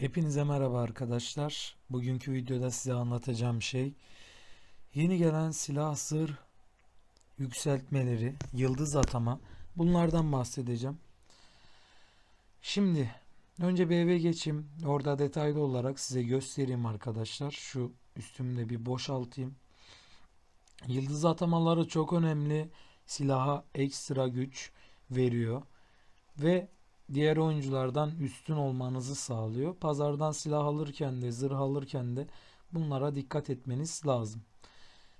Hepinize merhaba arkadaşlar. Bugünkü videoda size anlatacağım şey yeni gelen silah zırh yükseltmeleri, yıldız atama bunlardan bahsedeceğim. Şimdi önce bir geçeyim. Orada detaylı olarak size göstereyim arkadaşlar. Şu üstümü de bir boşaltayım. Yıldız atamaları çok önemli. Silaha ekstra güç veriyor ve diğer oyunculardan üstün olmanızı sağlıyor. Pazardan silah alırken de zırh alırken de bunlara dikkat etmeniz lazım.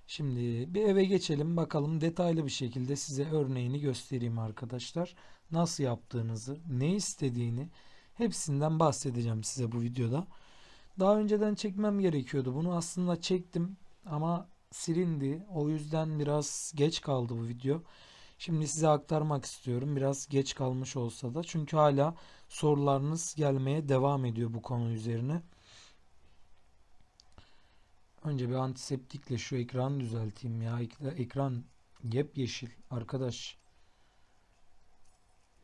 Şimdi bir eve geçelim bakalım detaylı bir şekilde size örneğini göstereyim arkadaşlar. Nasıl yaptığınızı, ne istediğini hepsinden bahsedeceğim size bu videoda. Daha önceden çekmem gerekiyordu. Bunu aslında çektim ama silindi. O yüzden biraz geç kaldı bu video. Şimdi size aktarmak istiyorum. Biraz geç kalmış olsa da. Çünkü hala sorularınız gelmeye devam ediyor bu konu üzerine. Önce bir antiseptikle şu ekranı düzelteyim ya. Ek- Ekran yepyeşil arkadaş.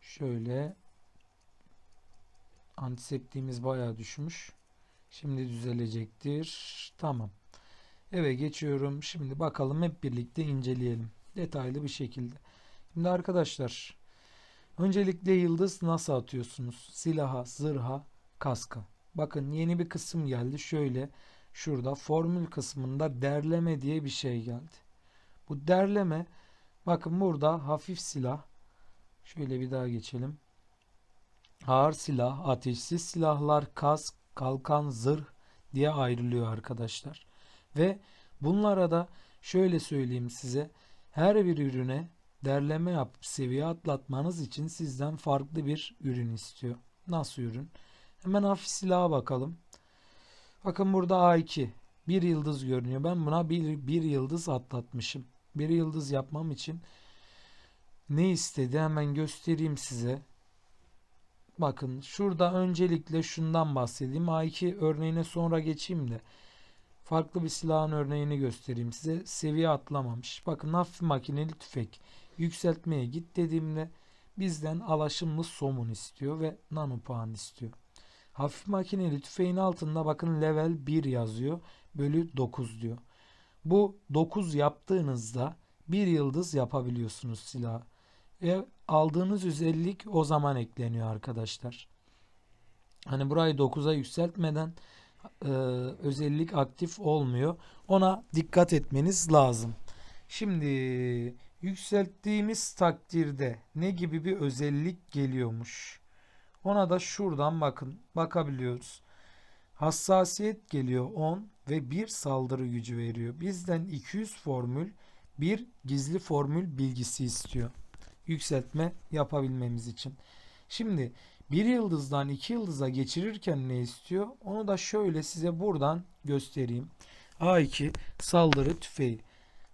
Şöyle antiseptiğimiz bayağı düşmüş. Şimdi düzelecektir. Tamam. Eve geçiyorum. Şimdi bakalım hep birlikte inceleyelim. Detaylı bir şekilde. Şimdi arkadaşlar öncelikle yıldız nasıl atıyorsunuz? Silaha, zırha, kaska. Bakın yeni bir kısım geldi. Şöyle şurada formül kısmında derleme diye bir şey geldi. Bu derleme bakın burada hafif silah. Şöyle bir daha geçelim. Ağır silah, ateşsiz silahlar, kask, kalkan, zırh diye ayrılıyor arkadaşlar. Ve bunlara da şöyle söyleyeyim size. Her bir ürüne derleme yapıp seviye atlatmanız için sizden farklı bir ürün istiyor. Nasıl ürün? Hemen hafif silaha bakalım. Bakın burada A2. Bir yıldız görünüyor. Ben buna bir, bir yıldız atlatmışım. Bir yıldız yapmam için ne istedi hemen göstereyim size. Bakın şurada öncelikle şundan bahsedeyim. A2 örneğine sonra geçeyim de farklı bir silahın örneğini göstereyim size. Seviye atlamamış. Bakın hafif makineli tüfek. Yükseltmeye git dediğimde bizden alaşımlı somun istiyor ve nano puan istiyor. Hafif makineli tüfeğin altında bakın level 1 yazıyor. Bölü 9 diyor. Bu 9 yaptığınızda bir yıldız yapabiliyorsunuz silahı. Ve aldığınız özellik o zaman ekleniyor arkadaşlar. Hani burayı 9'a yükseltmeden e, özellik aktif olmuyor. Ona dikkat etmeniz lazım. Şimdi yükselttiğimiz takdirde ne gibi bir özellik geliyormuş? Ona da şuradan bakın bakabiliyoruz. Hassasiyet geliyor 10 ve bir saldırı gücü veriyor. Bizden 200 formül bir gizli formül bilgisi istiyor. Yükseltme yapabilmemiz için. Şimdi bir yıldızdan iki yıldıza geçirirken ne istiyor? Onu da şöyle size buradan göstereyim. A2 saldırı tüfeği.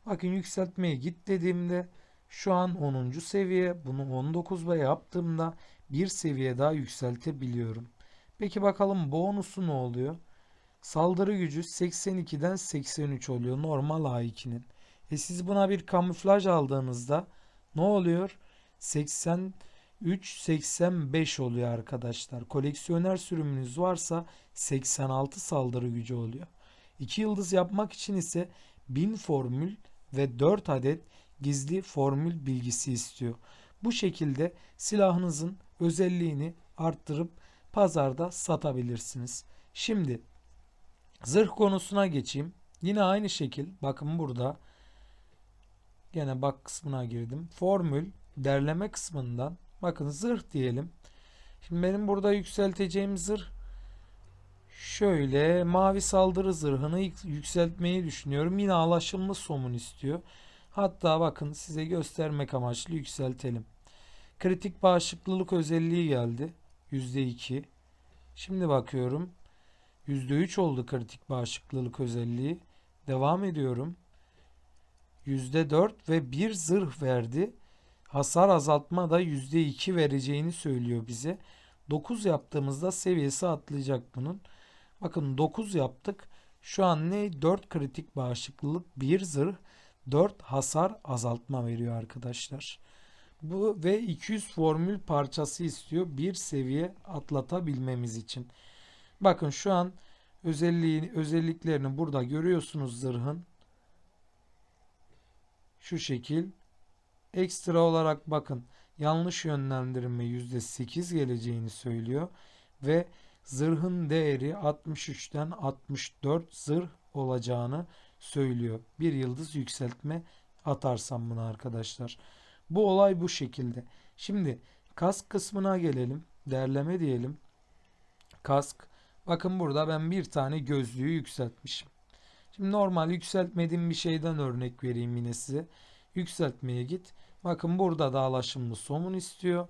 Bakın yükseltmeye git dediğimde şu an 10. seviye. Bunu 19 ve yaptığımda bir seviye daha yükseltebiliyorum. Peki bakalım bonusu ne oluyor? Saldırı gücü 82'den 83 oluyor normal A2'nin. E siz buna bir kamuflaj aldığınızda ne oluyor? 83 85 oluyor arkadaşlar. Koleksiyoner sürümünüz varsa 86 saldırı gücü oluyor. 2 yıldız yapmak için ise 1000 formül ve 4 adet gizli formül bilgisi istiyor. Bu şekilde silahınızın özelliğini arttırıp pazarda satabilirsiniz. Şimdi zırh konusuna geçeyim. Yine aynı şekil bakın burada gene bak kısmına girdim. Formül derleme kısmından bakın zırh diyelim. Şimdi benim burada yükselteceğim zırh şöyle mavi saldırı zırhını yükseltmeyi düşünüyorum. Yine alaşımlı somun istiyor. Hatta bakın size göstermek amaçlı yükseltelim. Kritik bağışıklılık özelliği geldi. %2. Şimdi bakıyorum. %3 oldu kritik bağışıklılık özelliği. Devam ediyorum. %4 ve 1 zırh verdi. Hasar azaltma da %2 vereceğini söylüyor bize. 9 yaptığımızda seviyesi atlayacak bunun. Bakın 9 yaptık. Şu an ne? 4 kritik bağışıklılık, 1 zırh, 4 hasar azaltma veriyor arkadaşlar. Bu ve 200 formül parçası istiyor bir seviye atlatabilmemiz için. Bakın şu an özelliğini, özelliklerini burada görüyorsunuz zırhın. Şu şekil. Ekstra olarak bakın yanlış yönlendirme %8 geleceğini söylüyor ve zırhın değeri 63'ten 64 zırh olacağını söylüyor. Bir yıldız yükseltme atarsam bunu arkadaşlar. Bu olay bu şekilde. Şimdi kask kısmına gelelim. Derleme diyelim. Kask. Bakın burada ben bir tane gözlüğü yükseltmişim. Şimdi normal yükseltmediğim bir şeyden örnek vereyim yine size. Yükseltmeye git. Bakın burada da alaşımlı somun istiyor.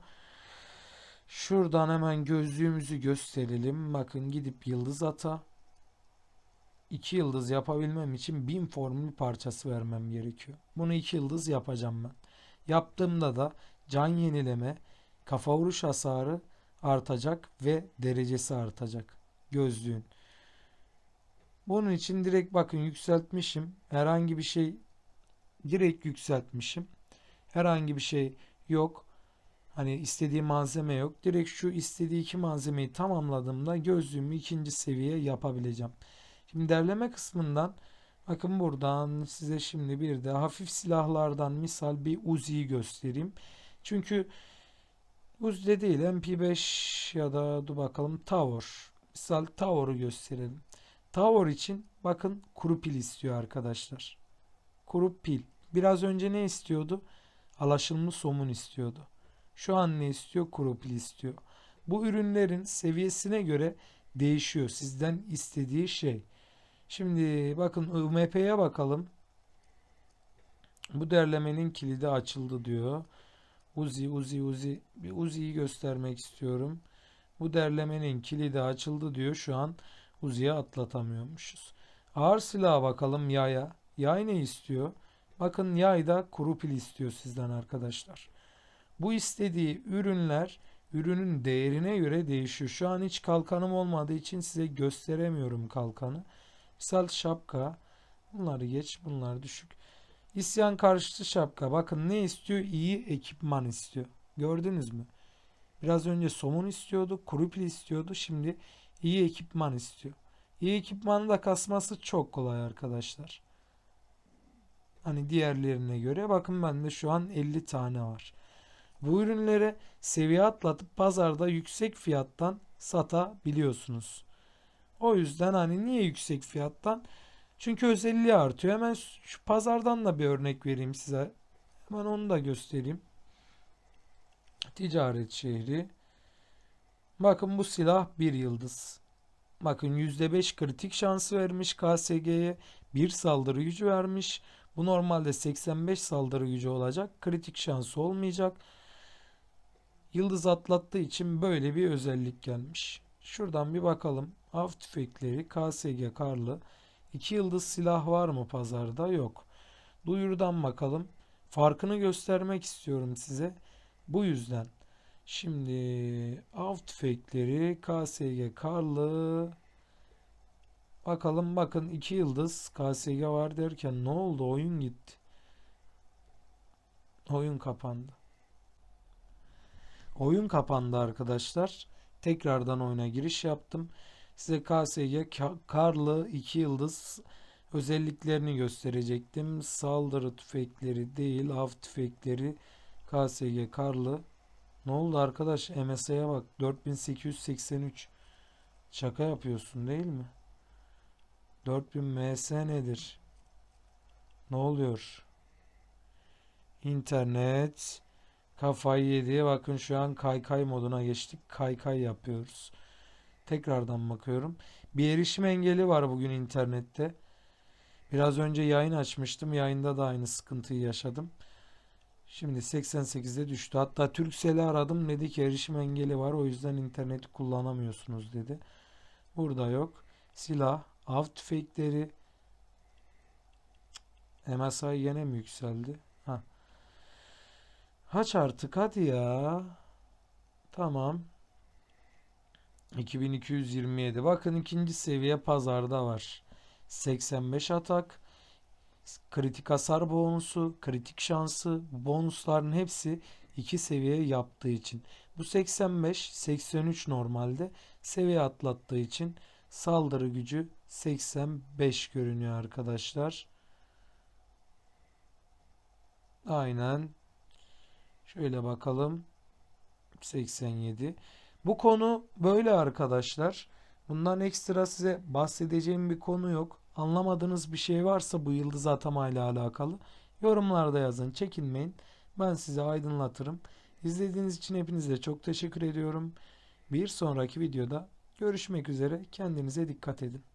Şuradan hemen gözlüğümüzü gösterelim. Bakın gidip yıldız ata. 2 yıldız yapabilmem için 1000 formül parçası vermem gerekiyor. Bunu 2 yıldız yapacağım ben. Yaptığımda da can yenileme, kafa vuruş hasarı artacak ve derecesi artacak gözlüğün. Bunun için direkt bakın yükseltmişim. Herhangi bir şey direkt yükseltmişim. Herhangi bir şey yok. Hani istediği malzeme yok. Direkt şu istediği iki malzemeyi tamamladığımda gözlüğümü ikinci seviye yapabileceğim. Şimdi derleme kısmından bakın buradan size şimdi bir de hafif silahlardan misal bir Uzi'yi göstereyim. Çünkü Uzi'de değil MP5 ya da dur bakalım Tower. Misal Tower'u gösterelim. Tower için bakın kuru pil istiyor arkadaşlar. Kuru pil. Biraz önce ne istiyordu? Alaşımlı somun istiyordu. Şu an ne istiyor? Kuru pil istiyor. Bu ürünlerin seviyesine göre değişiyor. Sizden istediği şey. Şimdi bakın UMP'ye bakalım. Bu derlemenin kilidi açıldı diyor. Uzi, Uzi, Uzi. Bir Uzi'yi göstermek istiyorum. Bu derlemenin kilidi açıldı diyor. Şu an Uzi'ye atlatamıyormuşuz. Ağır silaha bakalım yaya. Yay ne istiyor? Bakın yayda kuru pil istiyor sizden arkadaşlar. Bu istediği ürünler ürünün değerine göre değişiyor. Şu an hiç kalkanım olmadığı için size gösteremiyorum kalkanı. Misal şapka. Bunları geç. Bunlar düşük. İsyan karşıtı şapka. Bakın ne istiyor? İyi ekipman istiyor. Gördünüz mü? Biraz önce somun istiyordu. Kuru pil istiyordu. Şimdi iyi ekipman istiyor. İyi ekipmanı da kasması çok kolay arkadaşlar. Hani diğerlerine göre. Bakın bende şu an 50 tane var. Bu ürünleri seviye atlatıp pazarda yüksek fiyattan satabiliyorsunuz. O yüzden hani niye yüksek fiyattan? Çünkü özelliği artıyor. Hemen şu pazardan da bir örnek vereyim size. Hemen onu da göstereyim. Ticaret şehri. Bakın bu silah bir yıldız. Bakın %5 kritik şansı vermiş KSG'ye. Bir saldırı gücü vermiş. Bu normalde 85 saldırı gücü olacak. Kritik şansı olmayacak. Yıldız atlattığı için böyle bir özellik gelmiş. Şuradan bir bakalım. Av tüfekleri KSG karlı. 2 yıldız silah var mı pazarda? Yok. Duyurudan bakalım. Farkını göstermek istiyorum size. Bu yüzden. Şimdi av tüfekleri KSG karlı. Bakalım bakın 2 yıldız KSG var derken ne oldu? Oyun gitti. Oyun kapandı. Oyun kapandı arkadaşlar. Tekrardan oyuna giriş yaptım. Size KSG karlı 2 yıldız özelliklerini gösterecektim. Saldırı tüfekleri değil, av tüfekleri KSG karlı. Ne oldu arkadaş? MS'ye bak. 4883. Şaka yapıyorsun değil mi? 4000 MS nedir? Ne oluyor? İnternet kafayı yedi. Bakın şu an kaykay moduna geçtik. Kaykay yapıyoruz. Tekrardan bakıyorum. Bir erişim engeli var bugün internette. Biraz önce yayın açmıştım. Yayında da aynı sıkıntıyı yaşadım. Şimdi 88'de düştü. Hatta Turkcell'i aradım. Dedi ki erişim engeli var. O yüzden interneti kullanamıyorsunuz dedi. Burada yok. Silah, av tüfekleri. MSI yine mi yükseldi? Haç artık hadi ya. Tamam. 2227. Bakın ikinci seviye pazarda var. 85 atak, kritik hasar bonusu, kritik şansı, bonusların hepsi 2 seviye yaptığı için. Bu 85, 83 normalde seviye atlattığı için saldırı gücü 85 görünüyor arkadaşlar. Aynen. Şöyle bakalım. 87. Bu konu böyle arkadaşlar. Bundan ekstra size bahsedeceğim bir konu yok. Anlamadığınız bir şey varsa bu yıldız atamayla alakalı yorumlarda yazın. Çekinmeyin. Ben size aydınlatırım. İzlediğiniz için hepinize çok teşekkür ediyorum. Bir sonraki videoda görüşmek üzere. Kendinize dikkat edin.